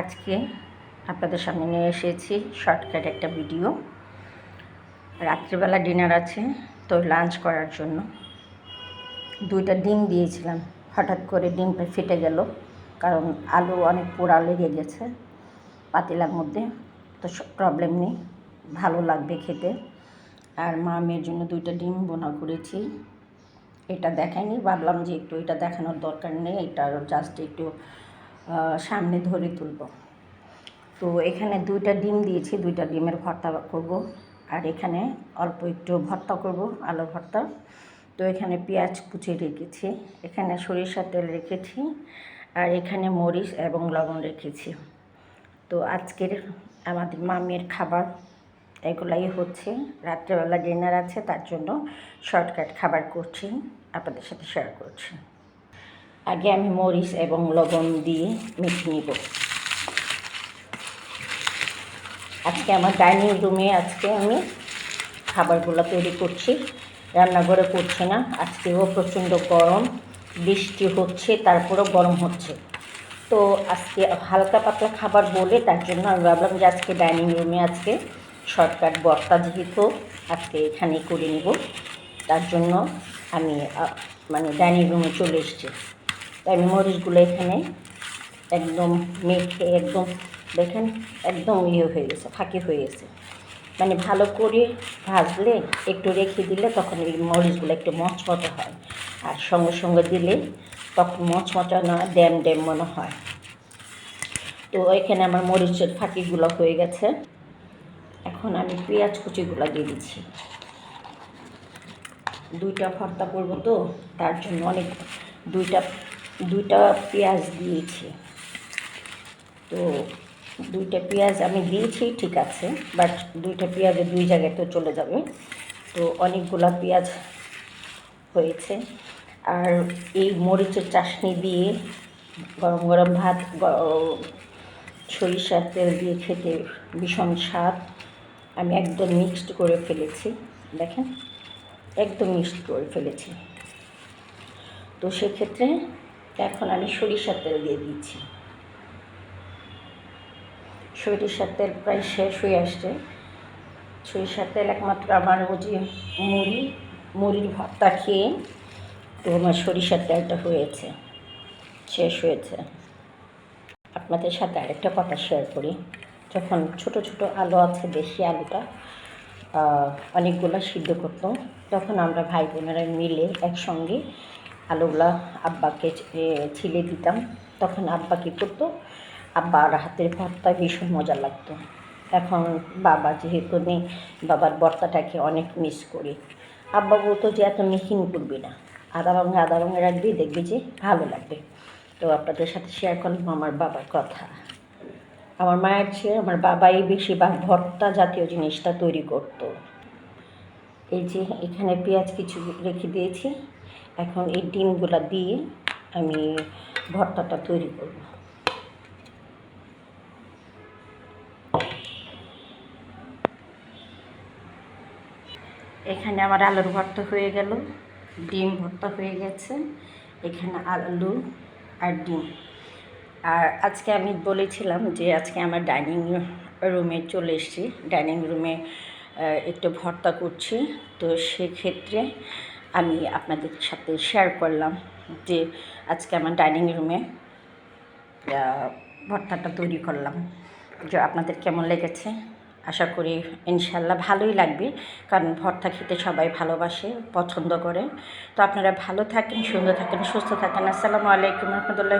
আজকে আপনাদের সামনে নিয়ে এসেছি শর্টকাট একটা ভিডিও রাত্রিবেলা ডিনার আছে, তো লাঞ্চ করার জন্য। দুইটা ডিম দিয়েছিলাম, হঠাৎ করে ডিমটা ফেটে গেল, কারণ আলু অনেক পোড়া লেগে গেছে পাতিলার মধ্যে, তো প্রবলেম নেই, ভালো লাগবে খেতে। আর মা মেয়ের জন্য দুইটা ডিম বোনা করেছি। এটা দেখাইনি ভাবলাম যে একটু এটা দেখানোর দরকার নেই, এটা জাস্ট একটু সামনে ধরে তুলব। তো এখানে দুইটা ডিম দিয়েছি, দুইটা ডিমের ভর্তা করব। আর এখানে অল্প একটু ভর্তা করব, আলু ভর্তা। তো এখানে পেঁয়াজ কুচিয়ে রেখেছি, এখানে সরিষার তেল রেখেছি, আর এখানে মরিচ এবং লবণ রেখেছি। তো আজকের আমাদের মামের খাবার এগুলাই হচ্ছে। রাত্রেবেলা ডিনার আছে, তার জন্য শর্টকাট খাবার করছি, আপনাদের সাথে শেয়ার করছি। আগে আমি মরিচ এবং লবণ দিয়ে মেখে নিব। আজকে আমার ডাইনিং রুমে আজকে আমি খাবারগুলো তৈরি করছি, রান্নাঘরে করছি না, আজকেও প্রচণ্ড গরম, বৃষ্টি হচ্ছে, তারপরেও গরম হচ্ছে। তো আজকে হালকা পাতলা খাবার বলে তার জন্য আমি ভাবলাম যে আজকে ডাইনিং রুমে আজকে শর্টকাট বর্তা যেহেতু আজকে এখানেই করে নিব, তার জন্য আমি মানে ডাইনিং রুমে চলে এসেছি। আমি মরিচগুলো এখানে একদম মেখে, একদম দেখেন, একদম ইয়ে হয়ে গেছে, ফাঁকি হয়ে গেছে। মানে ভালো করে ভাজলে, একটু রেখে দিলে তখন এই মরিচগুলো একটু মচমচে হয়। আর সঙ্গে সঙ্গে দিলে তখন মচমচা না, ড্যাম ড্যাম মনে হয়। তো এখানে আমার মরিচের ফাঁকিগুলো হয়ে গেছে। এখন আমি পেঁয়াজ কুচিগুলো দিয়ে দিচ্ছি। দুইটা ভর্তা করব তো, তার জন্য অনেক, দুইটা দুইটা পেঁয়াজ দিয়েছি। তো দুইটা পেঁয়াজ আমি দিয়েছি, ঠিক আছে বাট দুইটা পেঁয়াজে দুই জায়গায় তো চলে যাবে। তো অনেকগুলা পেঁয়াজ হয়েছে। আর এই মরিচের চাশনি দিয়ে গরম গরম ভাত সরিষার তেল দিয়ে খেতে ভীষণ স্বাদ। আমি একদম মিক্সড করে ফেলেছি, দেখেন, একদম মিক্সড করে ফেলেছি। তো সেক্ষেত্রে এখন আমি সরিষার তেল দিয়ে দিচ্ছি। সরিষার তেল প্রায় শেষ হয়ে আসছে। সরিষার তেল একমাত্র আমার যে মুড়ি, মুড়ির ভর্তা খেয়ে তো আমার সরিষার তেলটা হয়েছে, শেষ হয়েছে। আপনাদের সাথে আরেকটা কথা শেয়ার করি। যখন ছোট ছোট আলু আছে, দেশি আলুটা অনেকগুলো সিদ্ধ করতাম, তখন আমরা ভাই বোনেরা মিলে একসঙ্গে আলুগুলা আব্বাকে ছিলে দিতাম। তখন আব্বা কী করতো? আব্বার হাতের ভর্তা ভীষণ মজা লাগতো। এখন বাবা যেহেতু নেই, বাবার ভর্তাটাকে অনেক মিস করি। আব্বা বলতো যে, এত মিহিন করবি না। আদা রঙে আদা রঙে রাখবি, দেখবি যে, ভালো লাগবে। তো আপনাদের সাথে শেয়ার করলাম আমার বাবার কথা। আমার মায়ের চেয়ে আমার বাবাই বেশিরভাগ ভর্তা জাতীয় জিনিসটা তৈরি করতো। এই যে, এখানে পেঁয়াজ কিছু রেখে দিয়েছি। এখন এই ডিমগুলা দিয়ে আমি ভর্তাটা তৈরি করব। এখানে আমার আলুর ভর্তা হয়ে গেল, ডিম ভর্তা হয়ে গেছে। এখানে আলু আর ডিম। আর আজকে আমি বলেছিলাম যে আজকে আমার ডাইনিং রুমে চলে এসেছি। ডাইনিং রুমে একটু ভর্তা করছি। তো সেক্ষেত্রে আমি আপনাদের সাথে শেয়ার করলাম যে আজকে আমার ডাইনিং রুমে ভর্তাটা তৈরি করলাম। যে আপনাদের কেমন লেগেছে? আশা করি ইনশাল্লাহ ভালোই লাগবে, কারণ ভর্তা খেতে সবাই ভালোবাসে, পছন্দ করে। তো আপনারা ভালো থাকেন, সুন্দর থাকেন, সুস্থ থাকেন। আসসালামু আলাইকুম রহমতুল্লাহ